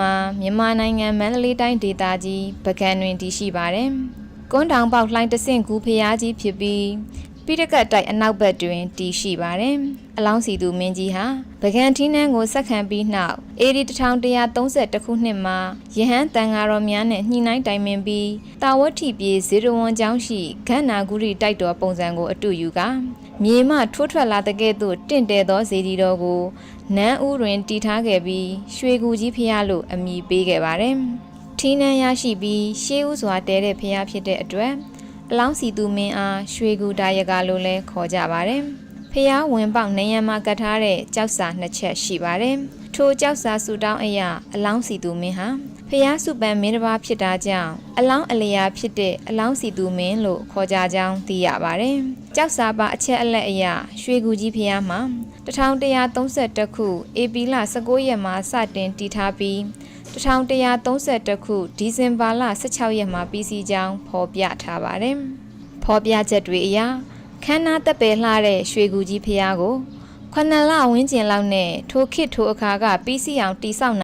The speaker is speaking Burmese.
မှာမြန်မာနိုင်ငံမန္တလေးတိုင်းဒေသကြီးပကံတွင်တည်ရှိပါတယ်။ကွန်းတောင်ပေါက်လှိုင်းတဆင့်ကူဖျားကြီးဖြစ်ပြီးပိရကတ်တိုက်အနောက်ဘက်တွင်တည်ရှိပါတယ်။အလောင်းစီသူမင်းကြီးဟာပကံထီးနန်းကိုဆက်ခံပြီးနောက်အေဒီ1132ခုနှစ်မှာယဟန်တန်ဃာတော်များနဲ့ညှိနှိုင်းတိုင်ပင်ပြီးတာဝတိပြေဇေရဝံကျောင်းရှိခန္နာဂုရိတိုက်တော်ပုံစံကိုအတူယူကာ မြေမှထိုးထွက်လာတဲ့ကဲ့သို့တင့်တယ်သောဇေဒီတော်ကိုနန်းဦးတွင်တည်ထားခဲ့ပြီးရွှေကူကြီးဖျားလို့အမည်ပေးခဲ့ပါတယ်။ထီးနှန်းရရှိပြီးရှေးဦးစွာတဲတဲ့ဖျားဖြစ်တဲ့အတွက်အလောင်းစီသူမင်းအားရွှေကူတာယကလို့လည်းခေါ်ကြပါတယ်။ဖျားဝင်ပေါက်နေရံမှာကတ်ထားတဲ့ကြောက်စာနှစ်ချက်ရှိပါတယ်။ထိုကြောက်စာဆူတောင်းအရာအလောင်းစီသူမင်းဟာဖျားစုပန်မင်းတစ်ပါးဖြစ်တာကြောင့်အလောင်းအလျာဖြစ်တဲ့အလောင်းစီသူမင်းလို့ခေါ်ကြကြောင်းသိရပါတယ်။ ကြောက်စာပါအချက်အလက်အရာရွှေကူကြီးဖျားမှာ1132ခုဧပြီလ19ရက်မှာစတင်တည်ထားပြီး1132ခုဒီဇင်ဘာလ16ရက်မှာပြီးစီးကြောင်းဖော်ပြထားပါတယ်။ဖော်ပြချက်တွေအရခမ်းနားတက်ပယ်လှတဲ့ရွှေကူကြီးဖျားကိုခဏလဝင်းကျင်လောက်နဲ့ထိုခေတ်ထိုအခါကပြီးစီးအောင်တိဆောက်